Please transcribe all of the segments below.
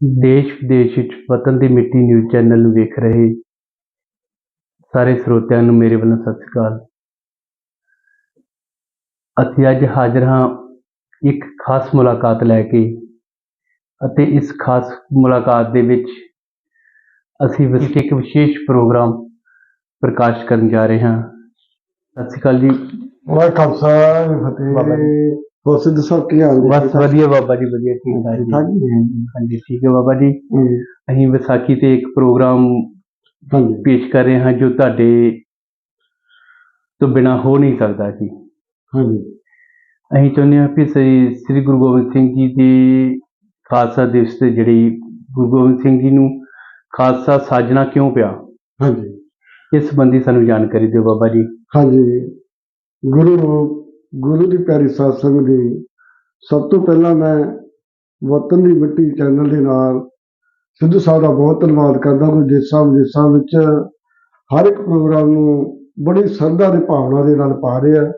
ਦੇਸ਼ ਵਿਦੇਸ਼ ਵਿੱਚ ਵਤਨ ਦੀ ਮਿੱਟੀ ਨਿਊਜ਼ ਚੈਨਲ ਨੂੰ ਵੇਖ ਰਹੇ ਸਾਰੇ ਸਰੋਤਿਆਂ ਨੂੰ ਮੇਰੇ ਵੱਲੋਂ ਸਤਿ ਸ਼੍ਰੀ ਅਕਾਲ। ਅਸੀਂ ਅੱਜ ਹਾਜ਼ਰ ਹਾਂ ਇੱਕ ਖਾਸ ਮੁਲਾਕਾਤ ਲੈ ਕੇ ਅਤੇ ਇਸ ਖਾਸ ਮੁਲਾਕਾਤ ਦੇ ਵਿੱਚ ਅਸੀਂ ਇੱਕ ਵਿਸ਼ੇਸ਼ ਪ੍ਰੋਗਰਾਮ ਪ੍ਰਕਾਸ਼ ਕਰਨ ਜਾ ਰਹੇ ਹਾਂ। ਸਤਿ ਸ਼੍ਰੀ ਅਕਾਲ ਜੀ। ਵਾਹਿ ਖਾਲਸਾ ਫਤਿਹ। ਹੋਰ ਸਿੱਧ ਸਾਹਿਬ ਕੀ ਹਾਲ ਨੇ ਬਸ ਵਧੀਆ ਬਾਬਾ ਜੀ ਵਧੀਆ ਠੀਕ ਠਾਕ ਜੀ। ਜੀ? ਹਾਂਜੀ। ਠੀਕ ਹੈ ਬਾਬਾ ਜੀ। ਅਸੀਂ ਵਿਸਾਖੀ ਤੇ ਇੱਕ ਪ੍ਰੋਗਰਾਮ ਪੇਸ਼ ਕਰ ਰਹੇ ਹਾਂ ਜੋ ਤੁਹਾਡੇ ਤੋਂ ਬਿਨਾ ਹੋ ਨਹੀਂ ਸਕਦਾ ਜੀ। ਹਾਂਜੀ। ਅਸੀਂ ਚਾਹੁੰਦੇ ਹਾਂ ਕਿ ਸ੍ਰੀ ਸ੍ਰੀ ਗੁਰੂ ਗੋਬਿੰਦ ਸਿੰਘ ਜੀ ਦੀ ਖਾਲਸਾ ਦਿਵਸ ਤੇ ਜਿਹੜੀ ਗੁਰੂ ਗੋਬਿੰਦ ਸਿੰਘ ਜੀ ਨੂੰ ਖਾਲਸਾ ਸਾਜਣਾ ਕਿਉਂ ਪਿਆ? ਹਾਂਜੀ। ਇਸ ਸੰਬੰਧੀ ਸਾਨੂੰ ਜਾਣਕਾਰੀ ਦਿਓ ਬਾਬਾ ਜੀ। ਹਾਂਜੀ। ਗੁਰੂ ਗੁਰੂ ਦੀ ਪਿਆਰੀ ਸਾਧ ਸੰਗਤ ਦੀ। ਸਭ ਤੋਂ ਪਹਿਲਾਂ ਮੈਂ ਵਤਨ ਦੀ ਮਿੱਟੀ ਚੈਨਲ ਦੇ ਨਾਲ ਸਿੱਧੂ ਸਾਹਿਬ ਦਾ ਬਹੁਤ ਧੰਨਵਾਦ ਕਰਦਾ ਕਿ ਦੇਸਾਂ ਵਿਦੇਸਾਂ ਵਿੱਚ ਹਰ ਇੱਕ ਪ੍ਰੋਗਰਾਮ ਨੂੰ ਬੜੀ ਸ਼ਰਧਾ ਦੇ ਭਾਵਨਾ ਦੇ ਨਾਲ ਪਾ ਰਹੇ ਆ।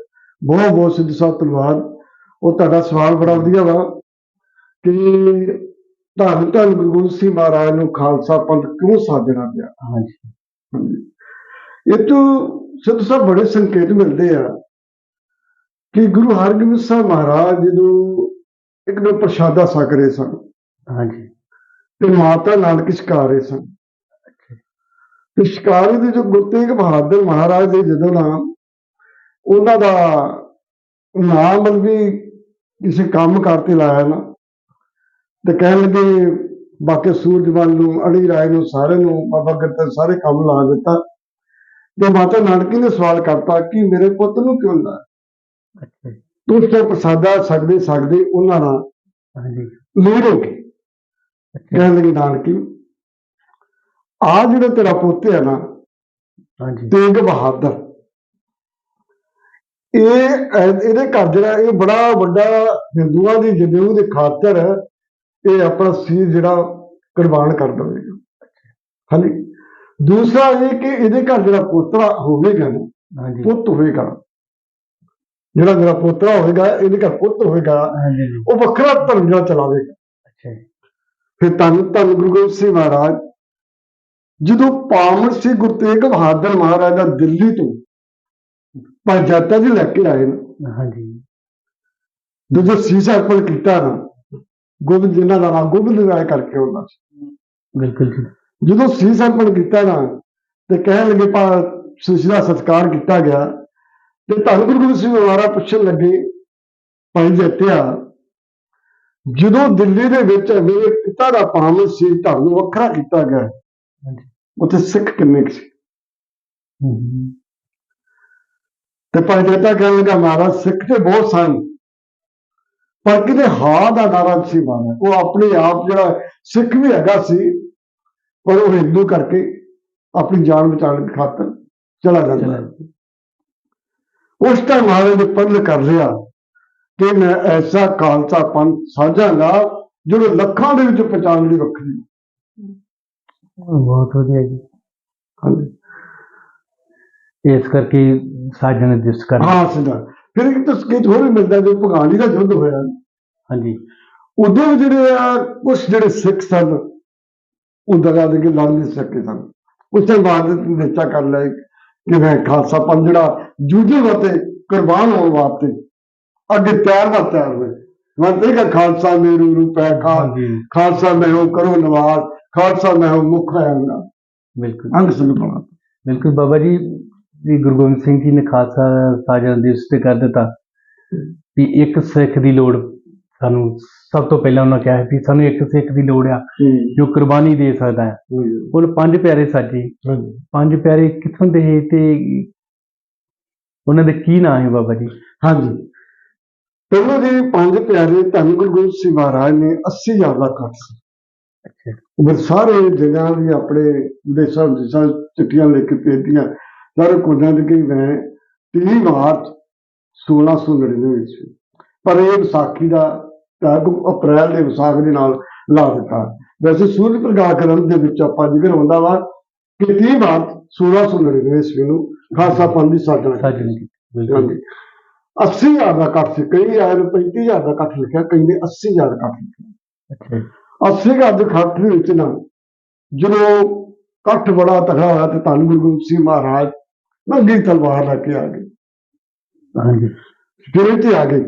ਬਹੁਤ ਬਹੁਤ ਸਿੱਧੂ ਸਾਹਿਬ ਧੰਨਵਾਦ। ਉਹ ਤੁਹਾਡਾ ਸਵਾਲ ਬੜਾ ਵਧੀਆ ਵਾ ਕਿ ਧੰਨ ਧੰਨ ਗੁਰੂ ਗੋਬਿੰਦ ਸਿੰਘ ਮਹਾਰਾਜ ਨੂੰ ਖਾਲਸਾ ਪੰਥ ਕਿਉਂ ਸਾਜਣਾ ਪਿਆ? ਹਾਂਜੀ। ਇਹ ਤੋਂ ਸਿੱਧ ਸਾਹਿਬ ਬੜੇ ਸੰਕੇਤ ਮਿਲਦੇ ਆ ਕਿ ਗੁਰੂ ਹਰਗੋਬਿੰਦ ਸਾਹਿਬ ਮਹਾਰਾਜ ਜਦੋਂ ਇੱਕ ਦਿਨ ਪ੍ਰਸ਼ਾਦਾ ਛਕ ਰਹੇ ਸਨ ਹਾਂਜੀ। ਤੇ ਮਾਤਾ ਨਾਨਕ ਛਕਾ ਰਹੇ ਸਨ। ਤੇ ਸ਼ਿਕਾਰੀ ਦੇ ਜੋ ਗੁਰੂ ਤੇਗ ਬਹਾਦਰ ਮਹਾਰਾਜ ਦੇ ਜਦੋਂ ਨਾਮ ਉਹਨਾਂ ਦਾ ਨਾਮ ਵੀ ਕਿਸੇ ਕੰਮ ਕਰਤੇ ਲਾਇਆ ਨਾ ਤੇ ਕਹਿਣ ਲੱਗੇ ਬਾਕੀ ਸੂਰਜਮਲ ਨੂੰ ਅੜੀ ਰਾਏ ਨੂੰ ਸਾਰੇ ਨੂੰ ਬਾਬਾ ਗੁਰਤਰ ਸਾਰੇ ਕੰਮ ਲਾ ਦਿੱਤਾ। ਤੇ ਮਾਤਾ ਨਾਨਕੀ ਨੇ ਸਵਾਲ ਕਰਤਾ ਕਿ ਮੇਰੇ ਪੁੱਤ ਨੂੰ ਕਿਉਂ ਲਾ ਤੂੰ ਪ੍ਰਸਾਦਾ ਸਕਦੇ ਸਕਦੇ ਉਹਨਾਂ ਨਾਲ ਹਾਂਜੀ। ਲੀਡ ਹੋ ਗਈ ਅੱਛਾ। ਕਹਿਣ ਲੱਗੀ ਨਾਨਕੀ ਆ ਜਿਹੜਾ ਤੇਰਾ ਪੁੱਤ ਹੈ ਨਾ ਹਾਂਜੀ। ਤੇਗ ਬਹਾਦਰ ਇਹ ਇਹ- ਇਹਦੇ ਘਰ ਜਿਹੜਾ ਇਹ ਬੜਾ ਵੱਡਾ ਹਿੰਦੂਆਂ ਦੀ ਜਨੇਊ ਦੇ ਖਾਤਰ ਇਹ ਆਪਣਾ ਸੀਰ ਜਿਹੜਾ ਕੁਰਬਾਨ ਕਰ ਦੇਵੇਗਾ। ਹਾਂਜੀ। ਦੂਸਰਾ ਇਹ ਕਿ ਇਹਦੇ ਘਰ ਜਿਹੜਾ ਪੋਤਰਾ ਹੋਵੇਗਾ ਨਾ ਹਾਂਜੀ। ਪੁੱਤ ਹੋਵੇਗਾ ਜਿਹੜਾ ਮੇਰਾ ਪੋਤਰਾ ਹੋਵੇਗਾ ਇਹਦੇ ਘਰ ਪੁੱਤ ਹੋਵੇਗਾ ਹਾਂਜੀ। ਜੀ, ਉਹ ਵੱਖਰਾ ਧਰਮ ਜਿਹੜਾ ਚਲਾਵੇਗਾ। ਅੱਛਾ ਜੀ, ਫਿਰ ਧੰਨ ਧੰਨ ਗੁਰੂ ਗੋਬਿੰਦ ਸਿੰਘ ਮਹਾਰਾਜ ਜਦੋਂ ਪਾਵਨ ਸੀ ਗੁਰੂ ਤੇਗ ਬਹਾਦਰ ਮਹਾਰਾਜ ਦਾ ਦਿੱਲੀ ਤੋਂ ਪੰਜਾਬਾ ਜੀ ਲੈ ਕੇ ਆਏ ਨਾ ਹਾਂਜੀ। ਜਦੋਂ ਸੀਸਾ ਅਰਪਣ ਕੀਤਾ ਨਾ ਗੋਬਿੰਦ ਜਿਨ੍ਹਾਂ ਦਾ ਨਾਮ ਗੋਬਿੰਦ ਰਾਏ ਕਰਕੇ ਹੁੰਦਾ ਸੀ ਬਿਲਕੁਲ ਜੀ। ਜਦੋਂ ਸੀਸ ਅਰਪਣ ਕੀਤਾ ਨਾ ਤੇ ਕਹਿਣ ਲੱਗੇ ਪਾ ਸੀਸ ਦਾ ਸਤਿਕਾਰ ਕੀਤਾ ਗਿਆ ਤੇ ਧੰਨ ਗੁਰੂ ਗੋਬਿੰਦ ਸਿੰਘ ਮਹਾਰਾਜ ਪੁੱਛਣ ਲੱਗੇ ਭਾਈ ਜੱਤਿਆ ਜਦੋਂ ਦਿੱਲੀ ਦੇ ਵਿੱਚ ਮੇਰੇ ਪਿਤਾ ਦਾ ਪਾਵਨ ਸੀ ਧਰਮ ਨੂੰ ਵੱਖਰਾ ਕੀਤਾ ਗਿਆ। ਉੱਥੇ ਸਿੱਖ ਕਿੰਨੇ ਸੀ? ਤੇ ਭਾਈ ਜੱਤਾ ਕਹਿਣ ਲੱਗਾ ਮਹਾਰਾਜ ਸਿੱਖ ਤੇ ਬਹੁਤ ਸਨ ਪਰ ਕਿਤੇ ਹਾਂ ਦਾ ਨਾਰਾ ਸੀ ਮਾਰਿਆ ਉਹ ਆਪਣੇ ਆਪ ਜਿਹੜਾ ਸਿੱਖ ਵੀ ਹੈਗਾ ਸੀ ਪਰ ਉਹ ਹਿੰਦੂ ਕਰਕੇ ਆਪਣੀ ਜਾਨ ਬਚਾਉਣ ਦੀ ਖਾਤਰ ਚਲਾ ਜਾਂਦਾ। ਉਸ ਟਾਈਮ ਮਹਾਰਾਜ ਨੇ ਪਰਲ ਕਰ ਲਿਆ ਕਿ ਮੈਂ ਐਸਾ ਖਾਲਸਾ ਪੰਥ ਸਾਝਾਂਗਾ ਜਿਹੜਾ ਲੱਖਾਂ ਦੇ ਵਿੱਚ ਪਛਾਣ ਲਈ ਵੱਖਰੀ ਬਹੁਤ ਵਧੀਆ ਜੀ। ਹਾਂਜੀ। ਇਸ ਕਰਕੇ ਸਾਜਣ ਦਿਵਸ ਕਰ ਹਾਂ ਸਿੱਧਾ ਫਿਰ ਇੱਕ ਤਸਕੀਤ ਹੋਰ ਵੀ ਮਿਲਦਾ ਜੋ ਭਗਾਣੀ ਦਾ ਯੁੱਧ ਹੋਇਆ। ਹਾਂਜੀ। ਉਦੋਂ ਜਿਹੜੇ ਆ ਕੁਝ ਜਿਹੜੇ ਸਿੱਖ ਸਨ ਉਹ ਦਗਾ ਦੇ ਕੇ ਲੜ ਨਹੀਂ ਸਕੇ ਸਨ। ਉਸ ਤੋਂ ਬਾਅਦ ਨਿਸ਼ਚਾ ਕਰ ਲਿਆ ਕਿ ਮੈਂ ਖਾਲਸਾ ਪੰਥ ਜਿਹੜਾ ਜੂਝੇ ਵਾਸਤੇ ਕੁਰਬਾਨ ਹੋਣ ਵਾਸਤੇ ਅੱਗੇ ਤਿਆਰ ਤਿਆਰ ਹੋਏ ਮੈਂ ਤੇ ਕਿ ਖਾਲਸਾ ਮੇਰੂ ਰੂਪੈ ਖਾਲ ਹਾਂਜੀ। ਖਾਲਸਾ ਮੈਂ ਹੋ ਕਰੋ ਨਵਾਜ਼ ਖਾਲਸਾ ਮੈਂ ਹੋ ਮੁਖ ਆਂਗਾ ਬਿਲਕੁਲ। ਅੰਗ ਸੰਗ ਬਣਾ ਬਿਲਕੁਲ ਬਾਬਾ ਜੀ ਜੀ ਗੁਰੂ ਗੋਬਿੰਦ ਸਿੰਘ ਜੀ ਨੇ ਖਾਲਸਾ ਸਾਜਣ ਦਿਵਸ ਤੇ ਕਰ ਦਿੱਤਾ ਵੀ ਇੱਕ ਸਿੱਖ ਦੀ ਲੋੜ ਸਾਨੂੰ ਸਭ ਤੋਂ ਪਹਿਲਾਂ ਉਹਨਾਂ ਕਿਹਾ ਸੀ ਸਾਨੂੰ ਇੱਕ ਸਿੱਖ ਦੀ ਲੋੜ ਆ ਜੋ ਕੁਰਬਾਨੀ ਦੇ ਸਕਦਾ ਹੈ। ਹੁਣ ਪੰਜ ਪਿਆਰੇ ਸਾਜੇ ਪੰਜ ਪਿਆਰੇ ਕਿੱਥੋਂ ਦੇ ਤੇ ਉਹਨਾਂ ਦੇ ਕੀ ਨਾਂ ਹੈ ਬਾਬਾ ਜੀ? ਹਾਂਜੀ। ਪਹਿਲੋਂ ਦੇ ਪੰਜ ਪਿਆਰੇ ਧੰਨ ਗੁਰੂ ਗੋਬਿੰਦ ਸਿੰਘ ਮਹਾਰਾਜ ਨੇ 80000 ਦਾ ਕੱਟ ਸੀ। ਅੱਛਾ। ਉਹ ਸਾਰੇ ਜਗ੍ਹਾ ਵੀ ਆਪਣੇ ਵਿਦੇਸ਼ਾਂ ਵਿਦੇਸ਼ਾਂ ਚਿੱਠੀਆਂ ਲਿਖ ਕੇ ਭੇਜੀਆਂ ਸਾਰੇ ਕੋਨਾਂ ਦੇ ਕਿ ਮੈਂ 30 ਮਾਰਚ 1699 ਵਿੱਚ। ਪਰ ਇਹ ਵਿਸਾਖੀ ਦਾ ਅਪ੍ਰੈਲ ਦੇ ਵਿਸਾਖ ਦੇ ਨਾਲ ਲਾ ਦਿੱਤਾ। ਵੈਸੇ ਸੂਰਜ ਪ੍ਰਕਾਸ਼ ਗ੍ਰੰਥ ਦੇ ਵਿੱਚ ਆਪਾਂ ਜ਼ਿਕਰ ਹੁੰਦਾ ਵਾ ਕਿ 30 ਮਾਰਚ 1699 ਈਸਵੀ ਨੂੰ ਖਾਲਸਾ ਪੰਥ ਦੀ ਸਾਜਣਾ ਕੀਤੀ। ਸਾਜਣ ਦੀ ਹਾਂਜੀ। 80000 ਦਾ ਕੱਟ ਸੀ ਕਈ ਆਏ ਨੇ 35000 ਦਾ ਕੱਟ ਲਿਖਿਆ ਕਈ ਨੇ 80000 ਕੱਟ ਲਿਖਿਆ। ਅੱਛਾ ਜੀ, ਅੱਸੀ ਘਰ ਦੇ ਵਿੱਚ ਨਾ ਜਦੋਂ ਇਕੱਠ ਬੜਾ ਤਗੜਾ ਹੋਇਆ ਤੇ ਧੰਨ ਗੁਰੂ ਗੋਬਿੰਦ ਸਿੰਘ ਮਹਾਰਾਜ ਨੰਗੀ ਤਲਵਾਰ ਲੈ ਕੇ ਆ ਗਏ। ਹਾਂਜੀ। ਜਿਹੜੇ ਤੇ ਆ ਗਏ।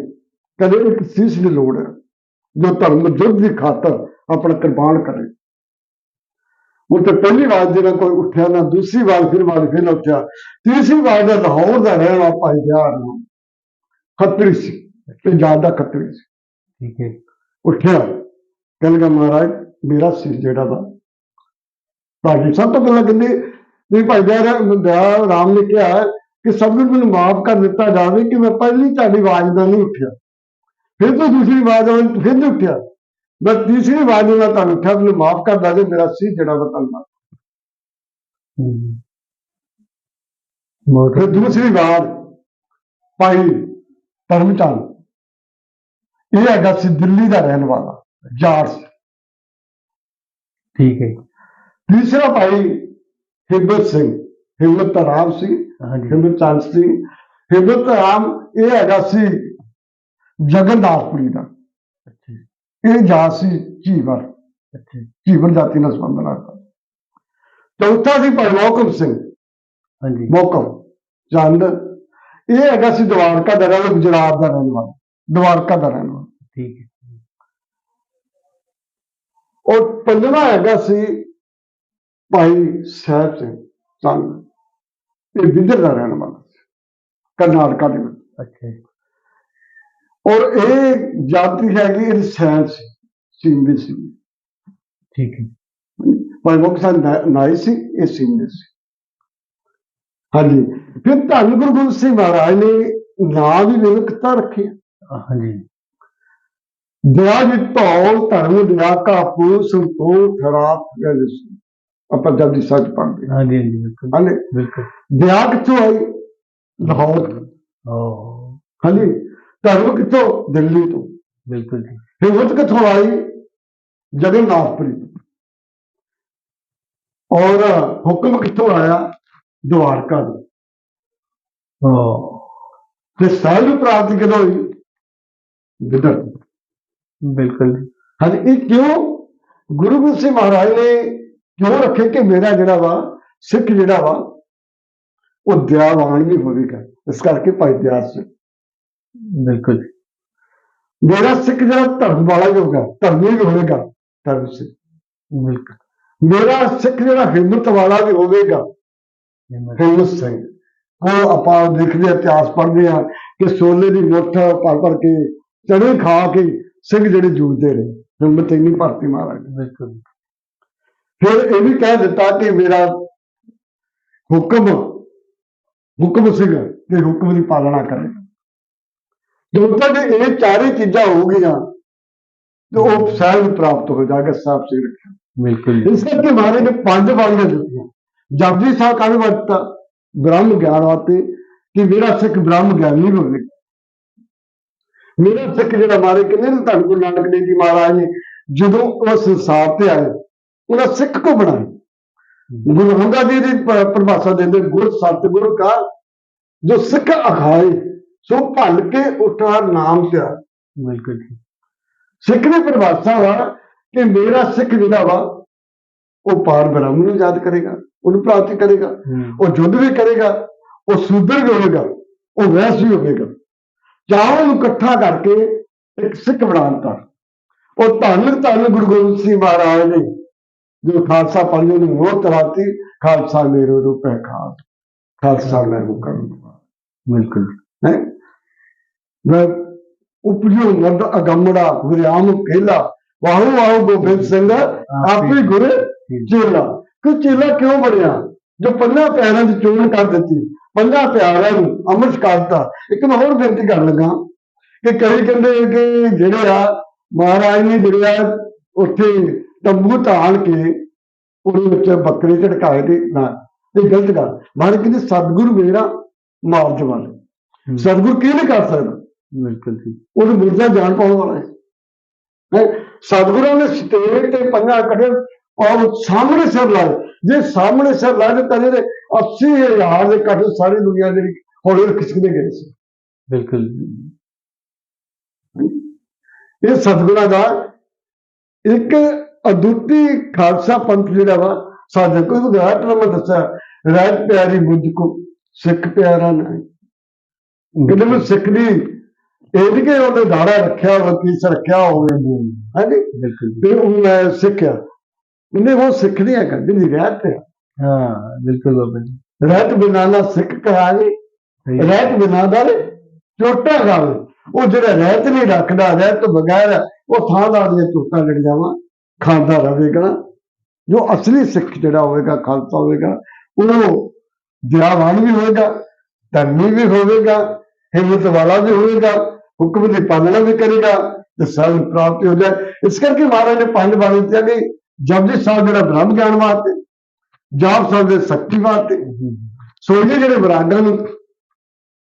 ਕਦੇ ਇੱਕ ਸੀਸ ਦੀ ਲੋੜ ਹੈ। ਜੋ ਧਰਮ ਯੁੱਧ ਦੀ ਖਾਤਰ ਆਪਣਾ ਕੁਰਬਾਨ ਕਰੇ। ਉਹ ਤੇ ਪਹਿਲੀ ਵਾਰ ਜਿਹੜਾ ਕੋਈ ਉੱਠਿਆ ਨਾ ਦੂਸਰੀ ਵਾਰ ਫਿਰ ਵਾਰ ਫਿਰ ਨਾ ਉੱਠਿਆ। ਤੀਸਰੀ ਵਾਰ ਦਾ ਲਾਹੌਰ ਦਾ ਰਹਿਣ ਵਾਲਾ ਭਾਈ ਦਿਆਰ ਨੂੰ ਖੱਤਰੀ ਸੀ ਪੰਜਾਬ ਦਾ ਖੱਤਰੀ ਸੀ। ਠੀਕ ਹੈ। ਉੱਠਿਆ ਕਹਿੰਦਾ ਮਹਾਰਾਜ ਮੇਰਾ ਸਿਰ ਜਿਹੜਾ ਵਾ ਭਾਜੀ ਸਭ ਤੋਂ ਪਹਿਲਾਂ ਕਹਿੰਦੇ ਵੀ ਭਾਈ ਦਿਆਰ ਰਾਮ ਨੇ ਕਿਹਾ ਕਿ ਸਭ ਕੁਝ ਮੈਨੂੰ ਮਾਫ ਕਰ ਦਿੱਤਾ ਜਾਵੇ ਕਿ ਮੈਂ ਪਹਿਲੀ ਤੁਹਾਡੀ ਆਵਾਜ਼ ਨਾਲ ਨਹੀਂ ਉੱਠਿਆ। ਫਿਰ ਤੋਂ ਦੂਸਰੀ ਆਵਾਜ਼ ਨਾਲ ਫਿਰ ਨਹੀਂ ਉੱਠਿਆ ਮੈਂ ਤੀਸਰੀ ਆਵਾਜ਼ ਨਾਲ ਤੁਹਾਨੂੰ ਉੱਠਿਆ ਮੈਨੂੰ ਮਾਫ ਕਰ ਦਾਂਗੇ ਮੇਰਾ ਸਿਰ ਜਿਹੜਾ ਵਾ ਤੁਹਾਨੂੰ ਹਮ। ਬਹੁਤ ਫਿਰ ਦੂਸਰੀ ਵਾਰ ਭਾਈ ਧਰਮਚੰਦ ਇਹ ਹੈਗਾ ਸੀ ਦਿੱਲੀ ਦਾ ਰਹਿਣ ਵਾਲਾ ਜਾਟ ਸੀ ਠੀਕ ਹੈ ਤੀਸਰਾ ਭਾਈ ਹਿੰਮਤ ਸਿੰਘ ਹਿੰਮਤ ਰਾਮ ਸੀ ਹਾਂਜੀ ਹਿੰਮਤ ਚੰਦ ਸੀ ਹਿੰਮਤ ਰਾਮ ਇਹ ਜਗਨਨਾਥਪੁਰੀ ਦਾ। ਇਹ ਜਾ ਸੀ ਜੀਵਰ ਜੀਵਨ ਜਾਤੀ ਨਾਲ ਸੰਬੰਧ ਰੱਖਦਾ। ਚੌਥਾ ਸੀ ਭਾਈ ਮੋਹਕਮ ਸਿੰਘ। ਹਾਂਜੀ। ਮੋਹਕਮ ਚੰਦ। ਇਹ ਹੈਗਾ ਸੀ ਦਵਾਰਕਾ ਦਾ ਰਹਿਣ ਗੁਜਰਾਤ ਦਾ ਰਹਿਣ ਵਾਲਾ। ਦਵਾਰਕਾ ਦਾ ਰਹਿਣ ਵਾਲਾ। ਠੀਕ ਹੈ। ਔਰ ਪੰਜਵਾਂ ਹੈਗਾ ਸੀ ਭਾਈ ਸਾਹਿਬ ਸਿੰਘ ਚੰਦ। ਇਹ ਬਿੰਦਰ ਦਾ ਰਹਿਣ ਵਾਲਾ ਸੀ। ਕਰਨਾਟਕਾ ਦੇ ਵਿੱਚ। ਅੱਛਾ ਔਰ ਇਹ ਜਾਤੀ ਹੈਗੀ ਇਹ ਸੈਂਸ ਸੀ ਸਿੰਧੀ ਸੀ। ਠੀਕ ਹੈ। ਭਾਈ ਮੁਖ ਸਾਹਿਬ ਨਾਈ ਸੀ ਇਹ ਸਿੰਧੀ ਸੀ। ਹਾਂਜੀ ਫਿਰ ਧੰਨ ਗੁਰੂ ਗੋਬਿੰਦ ਸਿੰਘ ਮਹਾਰਾਜ ਨੇ ਨਾਂ ਵੀ ਵਿਵਕਤਾ ਰੱਖੇ। ਹਾਂਜੀ। ਦਇਆ ਜਿਤੋ ਧਰਮ ਦਇਆ ਕਾ ਪੂ ਸੰਤੋਖ ਖਰਾਬ ਗਏ ਆਪਾਂ ਜਦ ਦੀ ਸੱਚ ਹਾਂ। ਹਾਂਜੀ ਹਾਂਜੀ ਬਿਲਕੁਲ। ਹਾਂਜੀ। ਬਿਲਕੁਲ। ਦਇਆ ਕਿੱਥੋਂ ਆਈ? ਲਾਹੌਰ ਹਾਂਜੀ। ਧਰਮ ਕਿੱਥੋਂ? ਦਿੱਲੀ ਤੋਂ। ਬਿਲਕੁਲ ਜੀ। ਹਿੰਮਤ ਕਿੱਥੋਂ ਆਈ? ਜਗਨਨਾਥਪੁਰੀ ਔਰ ਹੁਕਮ ਕਿੱਥੋਂ ਆਇਆ? ਦਵਾਰਕਾ ਤੋਂ। ਤੇ ਸਹਿਜ ਪ੍ਰਾਪਤੀ ਕਦੋਂ ਹੋਈ? ਵਿਦਰ ਬਿਲਕੁਲ ਹਾਂਜੀ ਇਹ ਕਿਉਂ? ਗੁਰੂ ਗੋਬਿੰਦ ਸਿੰਘ ਮਹਾਰਾਜ ਨੇ ਕਿਉਂ ਰੱਖੇ ਕਿ ਮੇਰਾ ਜਿਹੜਾ ਵਾ ਸਿੱਖ ਜਿਹੜਾ ਵਾ ਉਹ ਦਿਆਵਾਨ ਵੀ ਹੋਵੇਗਾ। ਇਸ ਕਰਕੇ ਭਾਈ ਦਿਆਲ ਸਿੰਘ। ਬਿਲਕੁਲ ਜੀ, ਮੇਰਾ ਸਿੱਖ ਜਿਹੜਾ ਧਰਮ ਵਾਲਾ ਹੀ ਹੋਗਾ ਧਰਮੀ ਵੀ ਹੋਵੇਗਾ ਧਰਮ ਸਿੰਘ ਬਿਲਕੁਲ। ਮੇਰਾ ਸਿੱਖ ਜਿਹੜਾ ਹਿੰਮਤ ਵਾਲਾ ਵੀ ਹੋਵੇਗਾ ਹਿੰਮਤ, ਸਿੰਘ। ਕੋ ਆਪਾਂ ਦੇਖਦੇ ਹਾਂ, ਇਤਿਹਾਸ ਪੜ੍ਹਦੇ ਆ ਕਿ ਸੋਨੇ ਦੀ ਮੁੱਠ ਭਰ ਭਰ ਕੇ ਚੜੇ ਖਾ ਕੇ ਸਿੰਘ ਜਿਹੜੇ ਜੂਝਦੇ ਰਹੇ। ਹਿੰਮਤ ਇੰਨੀ ਭਰਤੀ ਮਹਾਰਾਜ। ਬਿਲਕੁਲ ਫਿਰ ਇਹ ਵੀ ਕਹਿ ਦਿੱਤਾ ਕਿ ਮੇਰਾ ਹੁਕਮ ਹੁਕਮ ਸਿੰਘ ਤੇ ਹੁਕਮ ਦੀ ਪਾਲਣਾ ਕਰੇ। ਜਦੋਂ ਤੱਕ ਇਹ ਚਾਰੇ ਚੀਜ਼ਾਂ ਹੋ ਗਈਆਂ ਤੇ ਉਹ ਸਹਿਜ ਪ੍ਰਾਪਤ ਹੋ ਜਾਏਗਾ ਸਾਹਿਬ ਸਿੰਘ ਰੱਖਿਆ। ਬਿਲਕੁਲ ਜੀ, ਇਸ ਕਰਕੇ ਮਹਾਰਾਜ ਨੇ ਪੰਜ ਬਾਣੀਆਂ ਦਿੱਤੀਆਂ। ਜਪਜੀ ਸਾਹਿਬ ਕਾਹਦੇ ਵਰਤਾ ਬ੍ਰਹਮ ਗਿਆਨ ਵਾਸਤੇ ਕਿ ਮੇਰਾ ਸਿੱਖ ਬ੍ਰਹਮ ਗਿਆਨੀ ਹੋਵੇ। ਮੇਰਾ ਸਿੱਖ ਜਿਹੜਾ ਮਾਰੇ ਕਿੰਨੇ ਨੇ ਧੰਨ ਗੁਰੂ ਨਾਨਕ ਦੇਵ ਜੀ ਮਹਾਰਾਜ ਨੇ ਜਦੋਂ ਉਹ ਸੰਸਾਰ ਤੇ ਆਏ ਉਹਨਾਂ ਸਿੱਖ ਕੋ ਬਣਾਏ। ਗੁਰੂ ਅੰਗਦ ਜੀ ਦੀ ਪਰਿਭਾਸ਼ਾ ਦਿੰਦੇ ਗੁਰ ਸਤਿਗੁਰ ਕਾ ਜੋ ਸਿੱਖ ਅਖਾਏ। ਸੋ ਭਲ ਕੇ ਉਠਾ ਨਾਮ ਧਿਆ ਬਿਲਕੁਲ ਜੀ, ਸਿੱਖ ਦੀ ਪਰਿਭਾਸ਼ਾ ਵਾ ਕਿ ਮੇਰਾ ਸਿੱਖ ਜਿਹੜਾ ਵਾ ਉਹ ਪਾਰ ਬ੍ਰਹਮ ਨੂੰ ਯਾਦ ਕਰੇਗਾ ਉਹਨੂੰ ਪ੍ਰਾਪਤੀ ਕਰੇਗਾ ਉਹ ਯੁੱਧ ਵੀ ਕਰੇਗਾ ਉਹ ਸੂਦਰ ਵੀ ਹੋਵੇਗਾ ਉਹ ਵੈਸ ਵੀ ਹੋਵੇਗਾ। ਚਾਹੋਂ ਨੂੰ ਇਕੱਠਾ ਕਰਕੇ ਇੱਕ ਸਿੱਖ ਬਣਾਉਂਦਾ ਉਹ ਧੰਨ ਧੰਨ ਗੁਰੂ ਗੋਬਿੰਦ ਸਿੰਘ ਮਹਾਰਾਜ ਨੇ ਜੋ ਖਾਲਸਾ ਪੰਜ ਨੂੰ ਮੋਹ ਤਰਾਤੀ ਖਾਲਸਾ ਮੇਰੇ ਰੂਪੇ ਖਾਸ ਖਾਲਸਾ। ਮੈਂ ਹੁਕਮ ਬਿਲਕੁਲ। ਹੈ? ਮੈਂ ਉਪਜੋ ਮਰਦ ਅਗੰਮੜਾ ਗੁਰਿਆਮ ਕੇਲਾ ਵਾਹੂ ਵਾਹੂ ਗੋਬਿੰਦ ਸਿੰਘ ਆਪੇ ਗੁਰ ਚੇਲਾ। ਕਿ ਚੇਲਾ ਕਿਉਂ ਬਣਿਆ? ਜੋ ਪੰਜਾਂ ਪਿਆਰਿਆਂ ਦੀ ਚੋਣ ਕਰ ਦਿੱਤੀ। ਪੰਜਾਂ ਪਿਆਰਿਆਂ ਨੂੰ ਅੰਮ੍ਰਿਤ ਕਰਤਾ ਇੱਕ ਮੈਂ ਹੋਰ ਬੇਨਤੀ ਕਰਨ ਲੱਗਾ ਕਿ ਕਈ ਕਹਿੰਦੇ ਕਿ ਜਿਹੜੇ ਆ ਮਹਾਰਾਜ ਨੇ ਜਿਹੜੇ ਆ ਉੱਥੇ ਤੰਬੂ ਧਾਣ ਕੇ ਉਹਦੇ ਵਿੱਚ ਬੱਕਰੇ ਝਟਕਾਏ ਤੇ ਨਾ ਇਹ ਗਲਤ ਗੱਲ। ਮਹਾਰਾਜ ਕਹਿੰਦੇ ਸਤਿਗੁਰੂ ਮੇਰਾ ਮਾਰਜ ਵਾਲੇ ਸਤਿਗੁਰ ਕੀ ਨਹੀਂ ਕਰ ਸਕਦਾ? ਬਿਲਕੁਲ ਜੀ, ਉਹਨੂੰ ਮੁਰਦਾ ਜਾਣ ਪਾਉਣ ਵਾਲਾ ਹੈ। ਹੈਂ? ਸਤਿਗੁਰਾਂ ਨੇ ਸਟੇਜ ਤੇ ਪੰਜਾ ਕੱਢੇ ਔਰ ਸਾਹਮਣੇ ਸਿਰ ਲਾਏ। ਜੇ ਸਾਹਮਣੇ ਸਿਰ ਲਾਏ ਤਾਂ ਜਿਹੜੇ 80000 ਦੇ ਕੱਢ ਸਾਰੀ ਦੁਨੀਆ ਜਿਹੜੀ ਹੌਲੀ ਹੌਲੀ ਖਿਸਕਦੇ ਗਏ ਸੀ। ਬਿਲਕੁਲ। ਇਹ ਸਤਿਗੁਰਾਂ ਦਾ ਇੱਕ ਅਦੁੱਤੀ ਖਾਲਸਾ ਪੰਥ ਜਿਹੜਾ ਵਾ ਸਾਡੇ ਕੋਈ ਰਾਤ ਨੂੰ ਮੈਂ ਦੱਸਿਆ ਰਾਤ ਪਿਆਰੀ ਬੁੱਝ ਕੋ ਸਿੱਖ ਪਿਆਰਾ ਨਹੀਂ ਕਿਤੇ ਨੂੰ ਸਿੱਖ ਦੀ ਇਹ ਨਹੀਂ ਕਿ ਉਹਨੇ ਦਾੜਾ ਰੱਖਿਆ ਹੋਵੇ ਰੱਖਿਆ ਹੋਵੇ ਹਾਂਜੀ? ਬਿਲਕੁਲ ਜੀ। ਤੇ ਉਹ ਮੈਂ ਸਿੱਖਿਆ। ਉਹਨੇ ਉਹ ਸਿੱਖ ਨਹੀਂ ਹੈਗਾ ਜਿਹਦੀ ਰਹਿਤ ਹੈ ਹਾਂ ਬਿਲਕੁਲ ਬਾਬਾ ਜੀ। ਰਹਿਤ ਬਿਨਾਂ ਨਾ ਸਿੱਖ ਕਹਾਵੇ ਰਹਿਤ ਬਿਨਾਂ ਦਾ ਚੋਟਾ ਖਾਵੇ। ਉਹ ਜਿਹੜਾ ਰਹਿਤ ਨਹੀਂ ਰੱਖਦਾ ਰਹਿਤ ਤੋਂ ਬਗੈਰ ਉਹ ਥਾਂ ਦਾ ਦੀਆਂ ਚੋਟਾਂ ਲੜ ਜਾਵਾਂ ਖਾਂਦਾ ਰਹੇਗਾ। ਜੋ ਅਸਲੀ ਸਿੱਖ ਜਿਹੜਾ ਹੋਵੇਗਾ ਖਾਲਸਾ ਹੋਵੇਗਾ ਉਹ ਦਿਆਵਾਨ ਵੀ ਹੋਵੇਗਾ ਧਰਮੀ ਵੀ ਹੋਵੇਗਾ ਹਿੰਮਤ ਵਾਲਾ ਵੀ ਹੋਵੇਗਾ ਹੁਕਮ ਦੀ ਪਾਲਣਾ ਵੀ ਕਰੇਗਾ ਤੇ ਸਭ ਪ੍ਰਾਪਤੀ ਹੋ ਜਾਏ। ਇਸ ਕਰਕੇ ਮਹਾਰਾਜ ਨੇ ਪੰਜ ਬਾਣੀ ਦਿੱਤੀਆਂ ਕਿ ਜਪਜੀ ਸਾਹਿਬ ਜਿਹੜਾ ਬ੍ਰਹਮ ਗਿਆਨ ਵਾਸਤੇ ਜਾਪ ਸਾਹਿਬ ਦੇ ਸ਼ਕਤੀ ਵਾਸਤੇ ਸੋਝੇ ਜਿਹੜੇ ਵਿਰਾਗਾਂ ਨੂੰ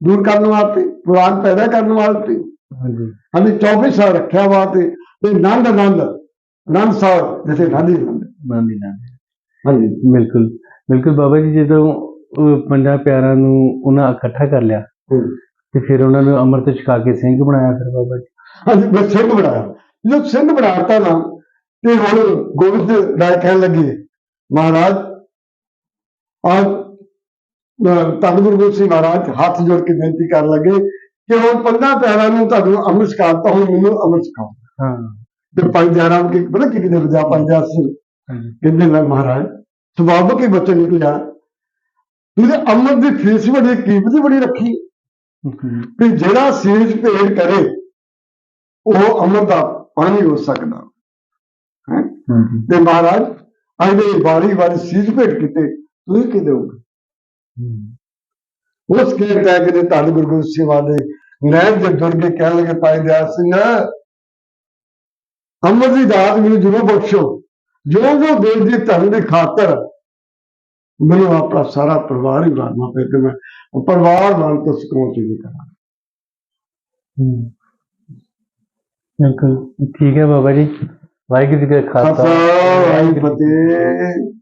ਦੂਰ ਕਰਨ ਵਾਸਤੇ ਪੁਰਾਣ ਪੈਦਾ ਕਰਨ ਵਾਸਤੇ ਹਾਂਜੀ। ਹਾਂਜੀ 24 ਸਾਲ ਰੱਖਿਆ ਵਾਸਤੇ ਤੇ ਨੰਦ ਆਨੰਦ ਆਨੰਦ ਸਾਹਿਬ ਜਿੱਥੇ ਨਾਦੀ ਨਾਂਦੀ ਹਾਂਜੀ। ਬਿਲਕੁਲ ਬਿਲਕੁਲ ਬਾਬਾ ਜੀ ਜਦੋਂ ਪੰਜਾਂ ਪਿਆਰਾਂ ਨੂੰ ਉਹਨਾਂ ਇਕੱਠਾ ਕਰ ਲਿਆ। ਤੇ ਫਿਰ ਉਹਨਾਂ ਨੂੰ ਅੰਮ੍ਰਿਤ ਛਕਾ ਕੇ ਸਿੰਘ ਬਣਾਇਆ ਫਿਰ ਬਾਬਾ ਜੀ। ਹਾਂਜੀ ਮੈਂ ਸਿੰਘ ਬਣਾਇਆ। ਜਦੋਂ ਸਿੰਘ ਬਣਾਤਾ ਨਾ ਤੇ ਹੁਣ ਗੋਬਿੰਦ ਰਾਏ ਕਹਿਣ ਲੱਗੇ ਮਹਾਰਾਜ ਆਜ ਧੰਨ ਗੁਰੂ ਗੋਬਿੰਦ ਸਿੰਘ ਮਹਾਰਾਜ ਹੱਥ ਜੋੜ ਕੇ ਬੇਨਤੀ ਕਰਨ ਲੱਗੇ ਕਿ ਹੁਣ ਪੰਜਾਂ ਪਿਆਰਾਂ ਨੂੰ ਤੁਹਾਨੂੰ ਅੰਮ੍ਰਿਤ ਛਕਾਤਾ ਹੁਣ ਮੈਨੂੰ ਅੰਮ੍ਰਿਤ ਛਕਾਓ ਹਾਂ। ਤੇ ਪੰਜ ਹਜ਼ਾਰਾਂ ਕੇ ਪਤਾ ਕੀ ਕਿਤੇ ਵਜਾ ਪੰਜ ਸੀ ਕਹਿੰਦੇ ਮੈਂ ਮਹਾਰਾਜ ਸੁਭਾਵਕ ਹੀ ਬੱਚੇ ਨਿਕਲਿਆ। ਤੁਸੀਂ ਅੰਮ੍ਰਿਤ ਦੀ ਫੀਸ ਬੜੀ ਕੀਮਤ ਬੜੀ ਰੱਖੀ। ਵੀ ਜਿਹੜਾ ਸੀਜ ਭੇਟ ਕਰੇ ਉਹ ਅੰਮ੍ਰਿਤ ਦਾ ਪਾਣੀ ਹੋ ਸਕਦਾ। ਹੈ? ਤੇ ਮਹਾਰਾਜ ਅੱਜ ਦੇ ਵਾਰੀ ਵਾਰੀ ਸੀਜ ਭੇਟ ਕੀਤੇ ਤੁਸੀਂ ਕੀ ਹਮ, ਉਸ ਕੇ ਕਹਿ ਕੇ ਧੰਨ ਗੁਰੂ ਗੋਬਿੰਦ ਸਿੰਘ ਵਾਲੇ ਨੈਣ ਦੇ ਕੇ ਕਹਿਣ ਲੱਗੇ ਪਾਈ ਦਿਆ ਸਿੰਘ ਅੰਮ੍ਰਿਤ ਦੀ ਦਾਤ ਮੈਨੂੰ ਜ਼ਰੂਰ ਬਖਸ਼ੋ। ਜੋ ਜੋ ਦੇਸ਼ ਦੀ ਧਰਮ ਦੀ ਖਾਤਰ ਮੈਨੂੰ ਆਪਣਾ ਸਾਰਾ ਪਰਿਵਾਰ ਹੀ ਵਾਰਨਾ ਪਏ ਤੇ ਮੈਂ ਪਰਿਵਾਰ ਵਾਲ ਤੋਂ ਸਕੂਨ ਚ ਨਹੀਂ ਕਰਾਂ। ਬਿਲਕੁਲ। ਠੀਕ ਹੈ ਬਾਬਾ ਜੀ। ਵਾਹਿਗੁਰੂ ਜੀ ਕਾ ਖਾਲਸਾ। ਵਾਹਿਗੁਰੂ ਜੀ